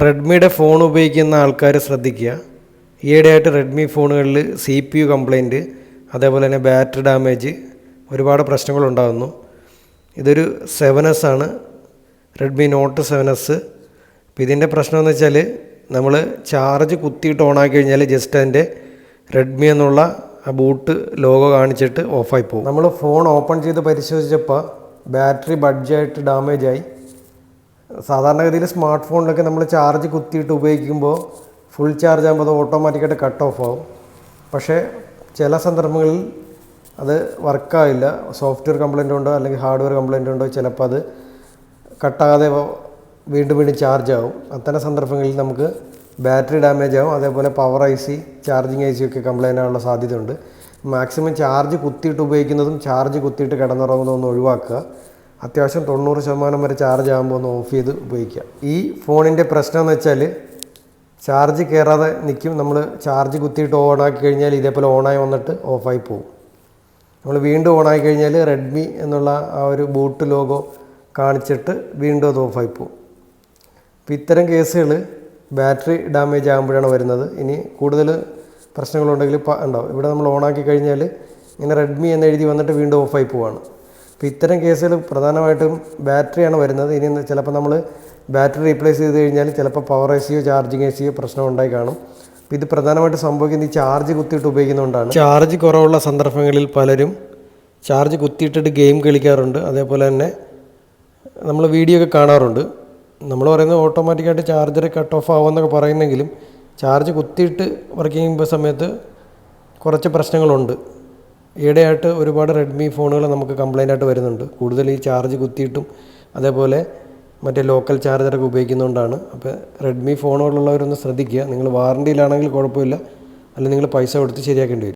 റെഡ്മിയുടെ phone ഉപയോഗിക്കുന്ന ആൾക്കാർ ശ്രദ്ധിക്കുക. ഈയിടെയായിട്ട് റെഡ്മി ഫോണുകളിൽ സി പി യു കംപ്ലൈന്റ് അതേപോലെ തന്നെ ബാറ്ററി ഡാമേജ് ഒരുപാട് പ്രശ്നങ്ങളുണ്ടാകുന്നു ഇതൊരു സെവൻ എസ് ആണ്. റെഡ്മി നോട്ട് സെവൻ എസ് അപ്പോൾ ഇതിന്റെ പ്രശ്നം എന്ന് വെച്ചാൽ നമ്മൾ ചാർജ് കുത്തിയിട്ട് ആക്കി കഴിഞ്ഞാൽ ജസ്റ്റ് അതിന്റെ റെഡ്മി എന്നുള്ള ആ ബൂട്ട് ലോഗോ കാണിച്ചിട്ട് ഓഫായി പോകും. നമ്മൾ ഫോൺ ഓപ്പൺ ചെയ്ത് പരിശോധിച്ചപ്പോൾ ബാറ്ററി ബഡ്ജായിട്ട് ഡാമേജായി സാധാരണഗതിയിൽ സ്മാർട്ട് ഫോണിലൊക്കെ നമ്മൾ ചാർജ് കുത്തിയിട്ട് ഉപയോഗിക്കുമ്പോൾ ഫുൾ ചാർജ് ആകുമ്പോൾ അത് ഓട്ടോമാറ്റിക്കായിട്ട് കട്ട് ഓഫ് ആവും. പക്ഷേ ചില സന്ദർഭങ്ങളിൽ അത് വർക്കാവില്ല സോഫ്റ്റ്വെയർ കംപ്ലൈന്റ് ഉണ്ടോ അല്ലെങ്കിൽ ഹാർഡ്വെയർ കംപ്ലൈന്റ് ഉണ്ടോ ചിലപ്പോൾ അത് കട്ടാകാതെ വീണ്ടും വീണ്ടും ചാർജ് ആവും. അത്തരം സന്ദർഭങ്ങളിൽ നമുക്ക് ബാറ്ററി ഡാമേജ് ആവും. അതേപോലെ power I C charging I C ഒക്കെ കംപ്ലൈന്റ് ആവാനുള്ള സാധ്യതയുണ്ട്. മാക്സിമം ചാർജ് കുത്തിയിട്ട് ഉപയോഗിക്കുന്നതും ചാർജ് കുത്തിയിട്ട് കിടന്നുറങ്ങുന്നതും ഒന്ന് ഒഴിവാക്കുക. അത്യാവശ്യം തൊണ്ണൂറ് ശതമാനം വരെ ചാർജ് ആകുമ്പോൾ ഒന്ന് ഓഫ് ചെയ്ത് ഉപയോഗിക്കുക. ഈ ഫോണിന്റെ പ്രശ്നം എന്ന് വെച്ചാൽ ചാർജ് കയറാതെ നിൽക്കും. നമ്മൾ ചാർജ് കുത്തിയിട്ട് ഓണാക്കി കഴിഞ്ഞാൽ ഇതേപോലെ ഓണായി വന്നിട്ട് ഓഫായി പോകും. നമ്മൾ വീണ്ടും ഓണായി കഴിഞ്ഞാൽ റെഡ്മി എന്നുള്ള ആ ഒരു ബൂട്ട് ലോഗോ കാണിച്ചിട്ട് വീണ്ടും അത് ഓഫായി പോകും. അപ്പോൾ ഇത്തരം കേസുകൾ ബാറ്ററി ഡാമേജ് ആകുമ്പോഴാണ് വരുന്നത്. ഇനി കൂടുതൽ പ്രശ്നങ്ങളുണ്ടെങ്കിൽ ഉണ്ടാവും ഇവിടെ നമ്മൾ ഓണാക്കി കഴിഞ്ഞാൽ ഇങ്ങനെ റെഡ്മി എന്ന് എഴുതി വന്നിട്ട് വീണ്ടും ഓഫായി പോവാണ് അപ്പോൾ ഇത്തരം കേസുകൾ പ്രധാനമായിട്ടും ബാറ്ററിയാണ് വരുന്നത്. ഇനി ചിലപ്പോൾ നമ്മൾ ബാറ്ററി റീപ്ലേസ് ചെയ്ത് കഴിഞ്ഞാൽ ചിലപ്പോൾ പവർ എ സിയോ ചാർജിങ് എ സിയോ പ്രശ്നം ഉണ്ടായി കാണും. അപ്പോൾ ഇത് പ്രധാനമായിട്ട് സംഭവിക്കുന്നത് ഈ ചാർജ് കുത്തിയിട്ട് ഉപയോഗിക്കുന്നതുകൊണ്ടാണ്. ചാർജ് കുറവുള്ള സന്ദർഭങ്ങളിൽ പലരും ചാർജ് കുത്തിയിട്ടിട്ട് ഗെയിം കളിക്കാറുണ്ട്. അതേപോലെ തന്നെ നമ്മൾ വീഡിയോ ഒക്കെ കാണാറുണ്ട്. നമ്മൾ പറയുന്നത് ഓട്ടോമാറ്റിക്കായിട്ട് ചാർജർ കട്ട് ഓഫ് ആവുമെന്നൊക്കെ പറയുന്നെങ്കിലും ചാർജ് കുത്തിയിട്ട് വർക്ക് ചെയ്യുമ്പോൾ സമയത്ത് കുറച്ച് പ്രശ്നങ്ങളുണ്ട്. ഈയിടെയായിട്ട് ഒരുപാട് റെഡ്മി ഫോണുകൾ നമുക്ക് കംപ്ലൈന്റ് ആയിട്ട് വരുന്നുണ്ട്. കൂടുതൽ ഈ ചാർജ് കുത്തിയിട്ടും അതേപോലെ മറ്റേ ലോക്കൽ ചാർജറൊക്കെ ഉപയോഗിക്കുന്നതുകൊണ്ടാണ് അപ്പോൾ റെഡ്മി ഫോണുകളുള്ളവരൊന്ന് ശ്രദ്ധിക്കുക. നിങ്ങൾ വാറണ്ടിയിലാണെങ്കിൽ കുഴപ്പമില്ല. അല്ലെങ്കിൽ നിങ്ങൾ പൈസ കൊടുത്ത് ശരിയാക്കേണ്ടി വരും.